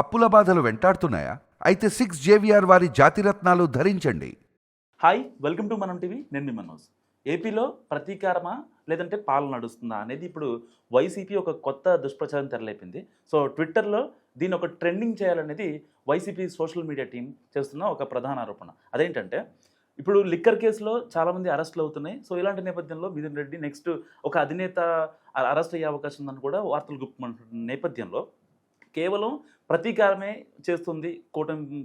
అప్పుల బాధలు వెంటాడుతున్నాయా? అయితే సిక్స్ జేవిఆర్ వారి జాతిరత్నాలు ధరించండి. Hi welcome to Manam TV నేను మీ మనోజ్. ఏపీలో ప్రతీకారమా లేదంటే పాలన నడుస్తుందా అనేది ఇప్పుడు వైసీపీ ఒక కొత్త దుష్ప్రచారం తెరలేపింది. సో ట్విట్టర్లో దీన్ని ఒక ట్రెండింగ్ చేయాలనేది వైసీపీ సోషల్ మీడియా టీం చేస్తున్న ఒక ప్రధాన ఆరోపణ. అదేంటంటే ఇప్పుడు లిక్కర్ కేసులో చాలామంది అరెస్టులు అవుతున్నాయి. సో ఇలాంటి నేపథ్యంలో మిథున్ రెడ్డి నెక్స్ట్ ఒక అధినేత అరెస్ట్ అయ్యే అవకాశం ఉందని కూడా వార్తలు గుప్పమంటున్న నేపథ్యంలో కేవలం ప్రతీకారమే చేస్తుంది కూటమి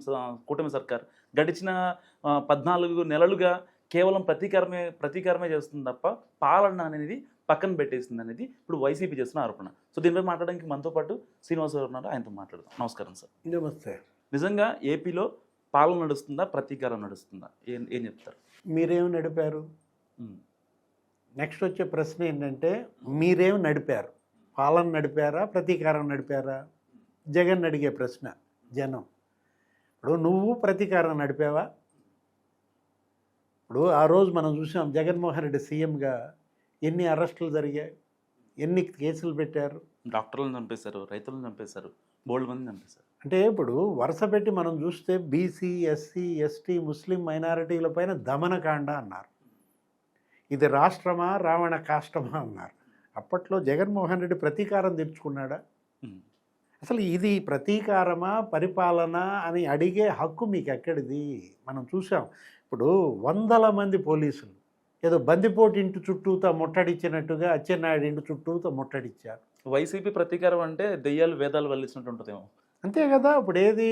కూటమి సర్కార్. గడిచిన పద్నాలుగు నెలలుగా కేవలం ప్రతీకారమే ప్రతీకారమే చేస్తుంది తప్ప పాలన అనేది పక్కన పెట్టేసింది అనేది ఇప్పుడు వైసీపీ చేస్తున్న ఆరోపణ. సో దీనిపై మాట్లాడడానికి మనతో పాటు శ్రీనివాస్ గారు ఉన్నారు. ఆయనతో మాట్లాడదాం. నమస్కారం సార్. నమస్తే. నిజంగా ఏపీలో పాలన నడుస్తుందా ప్రతీకారం నడుస్తుందా? ఏం ఏం చెప్తారు? మీరేం నడిపారు? నెక్స్ట్ వచ్చే ప్రశ్న ఏంటంటే మీరేం నడిపారు? పాలన నడిపారా ప్రతీకారం నడిపారా? జగన్ అడిగే ప్రశ్న జనం. ఇప్పుడు నువ్వు ప్రతీకారం నడిపావా? ఇప్పుడు ఆ రోజు మనం చూసాం జగన్మోహన్ రెడ్డి సీఎంగా ఎన్ని అరెస్టులు జరిగాయి ఎన్ని కేసులు పెట్టారు? డాక్టర్లను చంపేశారు రైతులను చంపేశారు బోల్డ్ మంది చంపేశారు. అంటే ఇప్పుడు వరుస పెట్టి మనం చూస్తే బీసీ ఎస్సీ ఎస్టీ ముస్లిం మైనారిటీల పైన దమనకాండ అన్నారు. ఇది రాష్ట్రమా రావణ కాష్టమా అన్నారు. అప్పట్లో జగన్మోహన్ రెడ్డి ప్రతీకారం తెచ్చుకున్నాడా అసలు ఇది ప్రతీకారమా పరిపాలన అని అడిగే హక్కు మీకు ఎక్కడిది మనం చూసాం. ఇప్పుడు వందల మంది పోలీసులు ఏదో బందిపోటు ఇంటి చుట్టూతో ముట్టడిచ్చినట్టుగా అచ్చెన్నాయుడు ఇంటి చుట్టూతో ముట్టడిచ్చారు. వైసీపీ ప్రతీకారం అంటే దెయ్యాలు వేదాలు వల్లించినట్టు ఉంటుందేమో అంతే కదా ఇప్పుడు ఏది?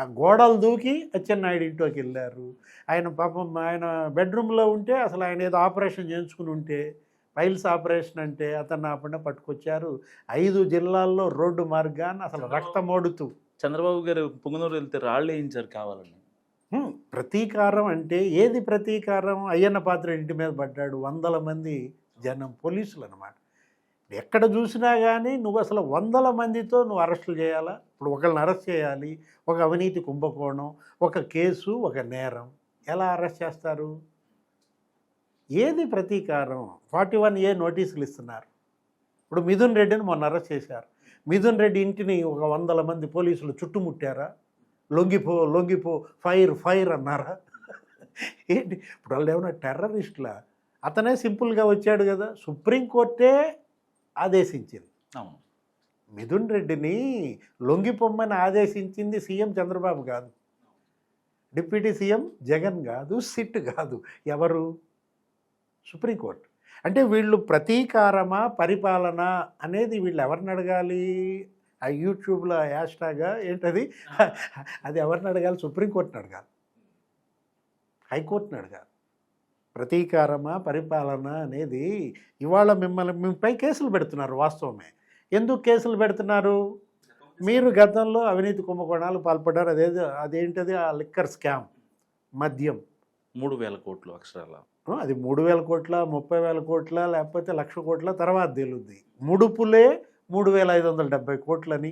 ఆ గోడలు దూకి అచ్చెన్నాయుడు ఇంట్లోకి వెళ్ళారు. ఆయన పాపం ఆయన బెడ్రూమ్లో ఉంటే అసలు ఆయన ఏదో ఆపరేషన్ చేయించుకుని ఉంటే పైల్స్ ఆపరేషన్ అంటే అతన్ని ఆపండా పట్టుకొచ్చారు. ఐదు జిల్లాల్లో రోడ్డు మార్గాన్ని అసలు రక్తమోడుతూ చంద్రబాబు గారు పుంగనూరు వెళ్తే రాళ్ళు వేయించారు కావాలని. ప్రతీకారం అంటే ఏది ప్రతీకారం? అయ్యన్న పాత్ర ఇంటి మీద పడ్డాడు. వందల మంది జనం పోలీసులు అనమాట ఎక్కడ చూసినా కానీ నువ్వు అసలు వందల మందితో నువ్వు అరెస్టులు చేయాలా? ఇప్పుడు ఒకళ్ళని అరెస్ట్ చేయాలి ఒక అవినీతి కుంభకోణం ఒక కేసు ఒక నేరం. ఎలా అరెస్ట్ చేస్తారు? ఏది ప్రతీకారం? ఫార్టీ వన్ ఏ నోటీసులు ఇస్తున్నారు. ఇప్పుడు మిథున్ రెడ్డిని మొన్న అరెస్ట్ చేశారు. మిథున్ రెడ్డి ఇంటిని ఒక వందల మంది పోలీసులు చుట్టుముట్టారా? లొంగిపో లొంగిపో ఫైర్ ఫైర్ అన్నారా? ఏంటి? ఇప్పుడు వాళ్ళు ఏమన్నా టెర్రరిస్టులా? అతనే సింపుల్గా వచ్చాడు కదా. సుప్రీంకోర్టే ఆదేశించింది. అవును. మిథున్ రెడ్డిని లొంగిపోమ్మని ఆదేశించింది సీఎం చంద్రబాబు కాదు. డిప్యూటీ సీఎం జగన్ కాదు సిట్ కాదు. ఎవరు? సుప్రీంకోర్టు. అంటే వీళ్ళు ప్రతీకారమా పరిపాలన అనేది వీళ్ళు ఎవరిని అడగాలి? ఆ యూట్యూబ్లో హ్యాష్ ట్యాగ్ ఏంటది? అది ఎవరిని అడగాలి? సుప్రీంకోర్టుని అడగాలి. హైకోర్టుని అడగాలి. ప్రతీకారమా పరిపాలన అనేది ఇవాళ మిమ్మల్ని మీపై కేసులు పెడుతున్నారు వాస్తవమే. ఎందుకు కేసులు పెడుతున్నారు? మీరు గతంలో అవినీతి కుంభకోణాలు పాల్పడ్డారు. అదేదో అదేంటది? ఆ లిక్కర్ స్కామ్. మద్యం. మూడు వేల కోట్లు అక్షరాల. అది మూడు వేల కోట్ల ముప్పై వేల కోట్ల లేకపోతే లక్ష కోట్ల తర్వాత తెలుద్ది. ముడుపులే మూడు వేల ఐదు వందల డెబ్బై కోట్లని.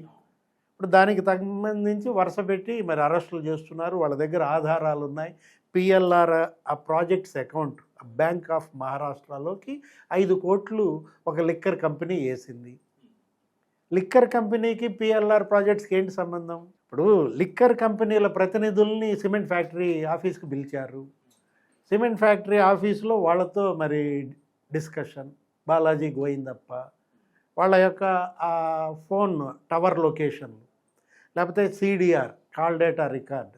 ఇప్పుడు దానికి సంబంధించి వరుస పెట్టి మరి అరెస్టులు చేస్తున్నారు. వాళ్ళ దగ్గర ఆధారాలు ఉన్నాయి. పిఎల్ఆర్ ఆ ప్రాజెక్ట్స్ అకౌంట్ బ్యాంక్ ఆఫ్ మహారాష్ట్రలోకి ఐదు కోట్లు ఒక లిక్కర్ కంపెనీ వేసింది. లిక్కర్ కంపెనీకి పిఎల్ఆర్ ప్రాజెక్ట్స్కి ఏంటి సంబంధం? ఇప్పుడు లిక్కర్ కంపెనీల ప్రతినిధుల్ని సిమెంట్ ఫ్యాక్టరీ ఆఫీస్కి పిలిచారు. సిమెంట్ ఫ్యాక్టరీ ఆఫీస్లో వాళ్ళతో మరి డిస్కషన్. బాలాజీ గోయిందప్ప వాళ్ళ యొక్క ఫోన్ టవర్ లొకేషన్. లేకపోతే సిడిఆర్ కాల్ డేటా రికార్డ్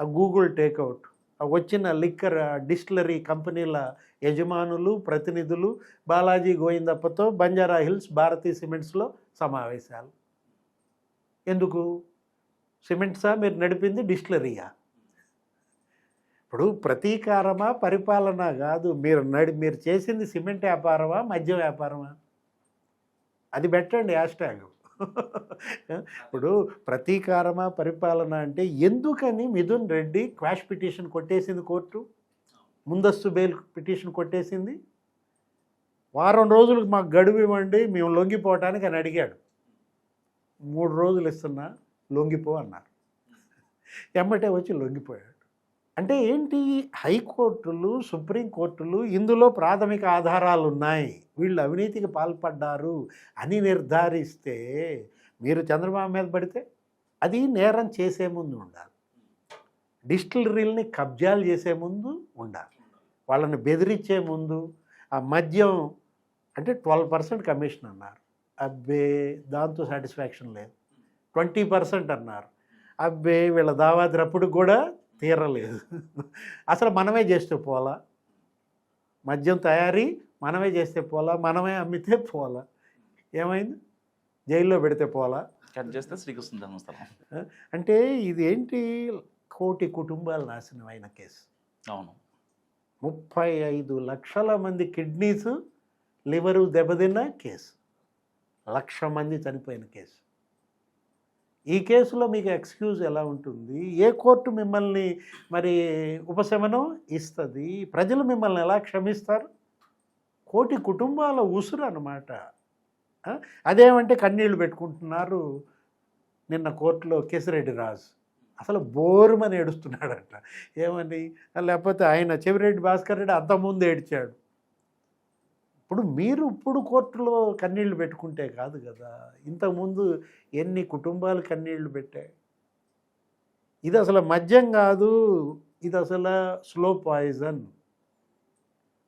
ఆ గూగుల్ టేక్అవుట్ వచ్చిన లిక్కర్ డిస్టిలరీ కంపెనీల యజమానులు ప్రతినిధులు బాలాజీ గోయిందప్పతో బంజారా హిల్స్ భారతీ సిమెంట్స్లో సమావేశాలు. ఎందుకు? సిమెంట్సా? మీరు నడిపింది డిస్టిలరీయా? ఇప్పుడు ప్రతీకారమా పరిపాలన కాదు. మీరు నడి మీరు చేసింది సిమెంట్ వ్యాపారమా మద్యం వ్యాపారమా? అది పెట్టండి హ్యాష్ ట్యాగ్ ఇప్పుడు ప్రతీకారమా పరిపాలన అంటే ఎందుకని మిథున్ రెడ్డి క్వాష్ పిటిషన్ కొట్టేసింది కోర్టు? ముందస్తు బెయిల్ పిటిషన్ కొట్టేసింది? వారం రోజులకు మాకు గడువు ఇవ్వండి మేము లొంగిపోవటానికి అని అడిగాడు. మూడు రోజులు ఇస్తున్నా లొంగిపో అన్నారు. ఎమ్మటే వచ్చి లొంగిపోయాడు. అంటే ఏంటి? హైకోర్టులు సుప్రీంకోర్టులు ఇందులో ప్రాథమిక ఆధారాలు ఉన్నాయి వీళ్ళు అవినీతికి పాల్పడ్డారు అని నిర్ధారిస్తే మీరు చంద్రబాబు మీద పడితే అది నేరం చేసే ముందు ఉండాలి. డిస్టిలరీలని కబ్జాలు చేసే ముందు ఉండాలి. వాళ్ళని బెదిరించే ముందు ఆ మద్యం అంటే ట్వెల్వ్ పర్సెంట్ కమిషన్ అన్నారు. అబ్బే దాంతో సాటిస్ఫాక్షన్ లేదు. ట్వంటీ పర్సెంట్ అన్నారు. అబ్బే వీళ్ళ దావాదిరప్పుడు కూడా తీరలేదు. అసలు మనమే చేస్తే పోలా మద్యం తయారీ మనమే చేస్తే పోలా మనమే అమ్మితే పోలా ఏమైంది? జైల్లో పెడితే పోలా కట్ చేస్తే శ్రీకృష్ణ ధర్మస్థలం అంటే ఇది ఏంటి కోటి కుటుంబాలు నాశనం అయిన కేసు. అవును. ముప్పై ఐదు లక్షల మంది కిడ్నీస్ లివరు దెబ్బతిన్న కేసు. లక్ష మంది చనిపోయిన కేసు. ఈ కేసులో మీకు ఎక్స్క్యూజ్ ఎలా ఉంటుంది? ఏ కోర్టు మిమ్మల్ని మరి ఉపశమనం ఇస్తుంది? ప్రజలు మిమ్మల్ని ఎలా క్షమిస్తారు? కోటి కుటుంబాల ఉసురు అనమాట అదేమంటే కన్నీళ్ళు పెట్టుకుంటున్నారు నిన్న కోర్టులో కేసిరెడ్డి రాజు. అసలు బోరుమని ఏడుస్తున్నాడట. ఏమని లేకపోతే ఆయన చెవిరెడ్డి భాస్కర్ రెడ్డి అంతకుముందు ఏడ్చాడు. ఇప్పుడు మీరు ఇప్పుడు కోర్టులో కన్నీళ్ళు పెట్టుకుంటే కాదు కదా. ఇంతకుముందు ఎన్ని కుటుంబాలు కన్నీళ్ళు పెట్టాయి? ఇది అసలు మద్యం కాదు ఇది అసలు స్లో పాయిజన్.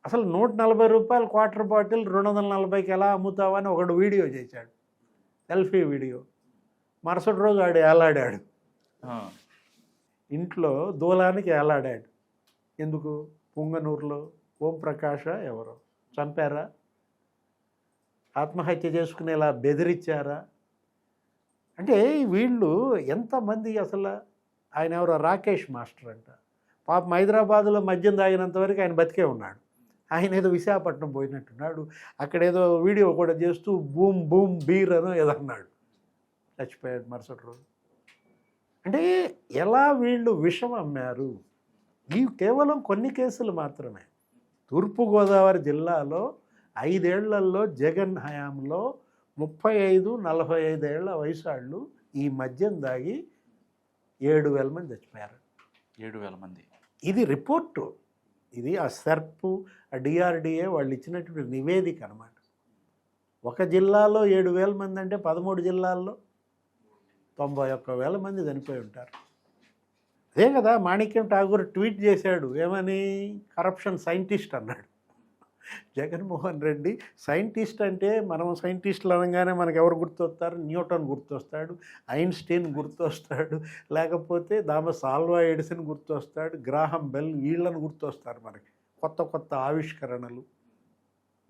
అసలు నూట నలభై రూపాయల క్వార్టర్ బాటిల్ రెండు వందల నలభైకి ఎలా అమ్ముతావని ఒకడు వీడియో చేశాడు. Selfie video. మరుసటి రోజు ఆడు ఏలాడాడు. ఇంట్లో దూలానికి ఏలాడాడు. ఎందుకు? పుంగనూరులో ఓం ప్రకాష ఎవరు. చంపారా? ఆత్మహత్య చేసుకునేలా బెదిరించారా? అంటే వీళ్ళు ఎంతమంది అసలు ఆయన ఎవరో రాకేష్ మాస్టర్ అంట. పాపం హైదరాబాదులో మద్యం తాగినంత వరకు ఆయన బతికే ఉన్నాడు. ఆయన ఏదో విశాఖపట్నం పోయినట్టున్నాడు. అక్కడ ఏదో వీడియో కూడా చేస్తూ బూమ్ బూమ్ బీర్ అనో ఏదో అన్నాడు. చచ్చిపోయాడు మరుసటి రోజు. అంటే ఎలా వీళ్ళు విషం అమ్మారు? ఈ కేవలం కొన్ని కేసులు మాత్రమే. తూర్పుగోదావరి జిల్లాలో ఐదేళ్ళలో జగన్ హయాంలో ముప్పై ఐదు నలభై ఐదేళ్ళ వయసాళ్ళు ఈ మద్యం దాగి ఏడు వేల మంది చచ్చిపోయారు. ఏడు వేల మంది. ఇది రిపోర్టు. ఇది ఆ సెర్ప్ ఆ డిఆర్డిఏ వాళ్ళు ఇచ్చినటువంటి నివేదిక అనమాట ఒక జిల్లాలో ఏడు వేల మంది అంటే పదమూడు జిల్లాల్లో తొంభై ఒక్క వేల మంది చనిపోయి ఉంటారు. అదే కదా మాణిక్యం ఠాగూర్ ట్వీట్ చేశాడు. ఏమని? కరప్షన్ సైంటిస్ట్ అన్నాడు. జగన్మోహన్ రెడ్డి సైంటిస్ట్ అంటే మనం సైంటిస్టులు అనగానే మనకు ఎవరు గుర్తొస్తారు? న్యూటన్ గుర్తొస్తాడు ఐన్స్టీన్ గుర్తొస్తాడు లేకపోతే దామ సాల్వా ఎడిసన్ గుర్తొస్తాడు గ్రాహం బెల్ వీళ్ళని గుర్తొస్తారు మనకి. కొత్త కొత్త ఆవిష్కరణలు.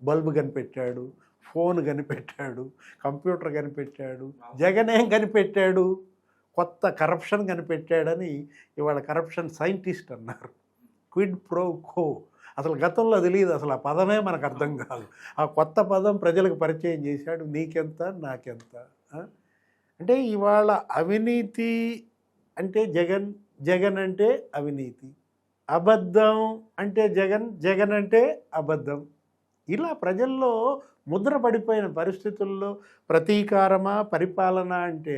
బల్బు కనిపెట్టాడు ఫోన్ కనిపెట్టాడు కంప్యూటర్ కనిపెట్టాడు జగన్ ఏం కనిపెట్టాడు? కొత్త కరప్షన్ కనిపెట్టాడని ఇవాళ కరప్షన్ సైంటిస్ట్ అన్నారు. క్విడ్ ప్రో కో అసలు గతంలో తెలియదు అసలు ఆ పదమే మనకు అర్థం కాదు. ఆ కొత్త పదం ప్రజలకు పరిచయం చేశాడు నీకెంత నాకెంత అంటే ఇవాళ అవినీతి అంటే జగన్ జగన్ అంటే అవినీతి. అబద్ధం అంటే జగన్ జగన్ అంటే అబద్ధం. ఇలా ప్రజల్లో ముద్ర పడిపోయిన పరిస్థితుల్లో ప్రతీకారమా పరిపాలన అంటే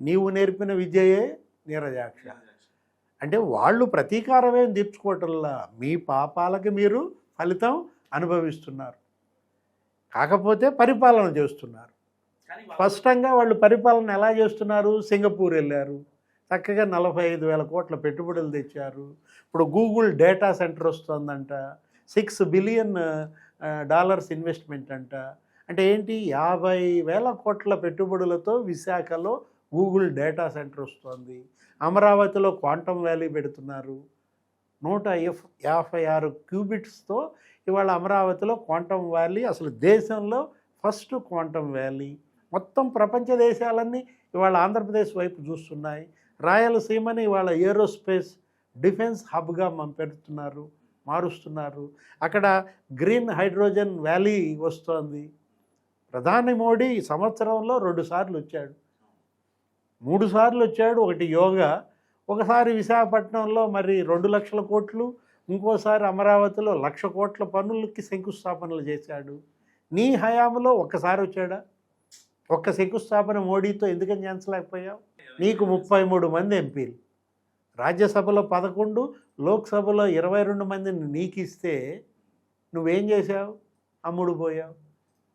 నీవు నేర్పిన విద్యయే నీరజాక్ష. అంటే వాళ్ళు ప్రతీకారమేం తీర్చుకోవటంలా మీ పాపాలకి మీరు ఫలితం అనుభవిస్తున్నారు. కాకపోతే పరిపాలన చేస్తున్నారు. స్పష్టంగా వాళ్ళు పరిపాలన ఎలా చేస్తున్నారు? సింగపూర్ వెళ్ళారు. చక్కగా నలభై ఐదు వేల కోట్ల పెట్టుబడులు తెచ్చారు. ఇప్పుడు గూగుల్ డేటా సెంటర్ వస్తుందంట. సిక్స్ బిలియన్ డాలర్స్ ఇన్వెస్ట్మెంట్ అంట. అంటే ఏంటి? యాభై వేల కోట్ల పెట్టుబడులతో విశాఖలో గూగుల్ డేటా సెంటర్ వస్తుంది. అమరావతిలో క్వాంటమ్ వ్యాలీ పెడుతున్నారు. నూట ఎఫ్ యాభై ఆరు క్యూబిట్స్తో ఇవాళ అమరావతిలో క్వాంటమ్ వ్యాలీ అసలు దేశంలో ఫస్ట్ క్వాంటమ్ వ్యాలీ. మొత్తం ప్రపంచ దేశాలన్నీ ఇవాళ ఆంధ్రప్రదేశ్ వైపు చూస్తున్నాయి. రాయలసీమని ఇవాళ ఏరోస్పేస్ డిఫెన్స్ హబ్గా మనం పెడుతున్నారు మారుస్తున్నారు. అక్కడ గ్రీన్ హైడ్రోజన్ వ్యాలీ వస్తోంది. ప్రధాని మోడీ సంవత్సరంలో రెండుసార్లు వచ్చాడు. మూడు సార్లు వచ్చాడు ఒకటి యోగా ఒకసారి విశాఖపట్నంలో మరి రెండు లక్షల కోట్లు ఇంకోసారి అమరావతిలో లక్ష కోట్ల పనులకి శంకుస్థాపనలు చేశాడు. నీ హయాంలో ఒక్కసారి వచ్చాడా? ఒక్క శంకుస్థాపన మోడీతో ఎందుకని చేయించలేకపోయావు? నీకు ముప్పై మూడు మంది ఎంపీలు. రాజ్యసభలో పదకొండు లోక్సభలో ఇరవై రెండు మందిని నీకు ఇస్తే నువ్వేం చేశావు? అమ్ముడు పోయావు.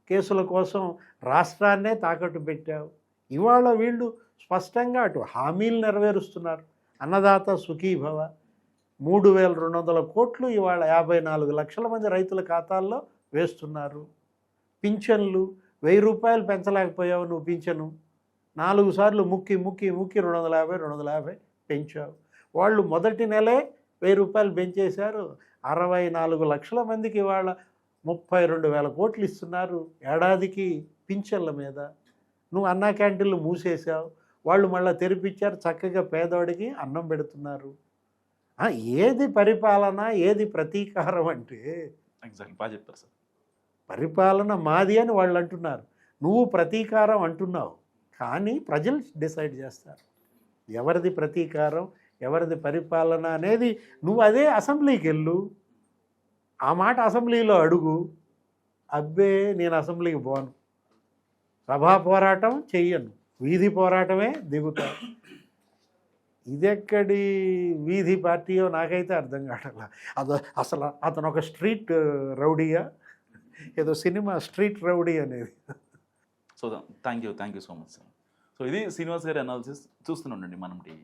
కేసుల కోసం రాష్ట్రాన్నే తాకట్టు పెట్టావు. ఇవాళ వీళ్ళు స్పష్టంగా అటు హామీలు నెరవేరుస్తున్నారు. అన్నదాత సుఖీభవ మూడు వేల రెండు వందల కోట్లు ఇవాళ యాభై నాలుగు లక్షల మంది రైతుల ఖాతాల్లో వేస్తున్నారు. పింఛన్లు వెయ్యి రూపాయలు పెంచలేకపోయావు నువ్వు పింఛను. నాలుగు సార్లు ముక్కి ముక్కి ముక్కి రెండు వందల యాభై రెండు వందల యాభై పెంచావు. వాళ్ళు మొదటి నెలే వెయ్యి రూపాయలు పెంచేశారు. అరవై నాలుగు లక్షల మందికి ఇవాళ ముప్పై రెండు వేల కోట్లు ఇస్తున్నారు ఏడాదికి పింఛన్ల మీద. నువ్వు అన్నా క్యాంటీన్లు మూసేశావు. వాళ్ళు మళ్ళీ తెరిపించారు చక్కగా పేదవాడికి అన్నం పెడుతున్నారు. ఏది పరిపాలన ఏది ప్రతీకారం అంటే ఎగ్జాక్ట్ బాగా చెప్పారు సార్. పరిపాలన మాది అని వాళ్ళు అంటున్నారు. నువ్వు ప్రతీకారం అంటున్నావు కానీ ప్రజలు డిసైడ్ చేస్తారు. ఎవరిది ప్రతీకారం ఎవరిది పరిపాలన అనేది నువ్వు అదే అసెంబ్లీకి వెళ్ళు. ఆ మాట అసెంబ్లీలో అడుగు. అబ్బే నేను అసెంబ్లీకి పోను. సభా పోరాటం చెయ్యను. వీధి పోరాటమే దిగుతారు ఇదెక్కడి వీధి పార్టీయో నాకైతే అర్థం కావట్లా. అదో అసలు అతను ఒక స్ట్రీట్ రౌడీయా? ఏదో సినిమా స్ట్రీట్ రౌడీ అనేది. So thank you thank you so much sir. So ఇది శ్రీనివాస్ గారి అనాలిసిస్ చూస్తూనే ఉండండి మనం టీవీ.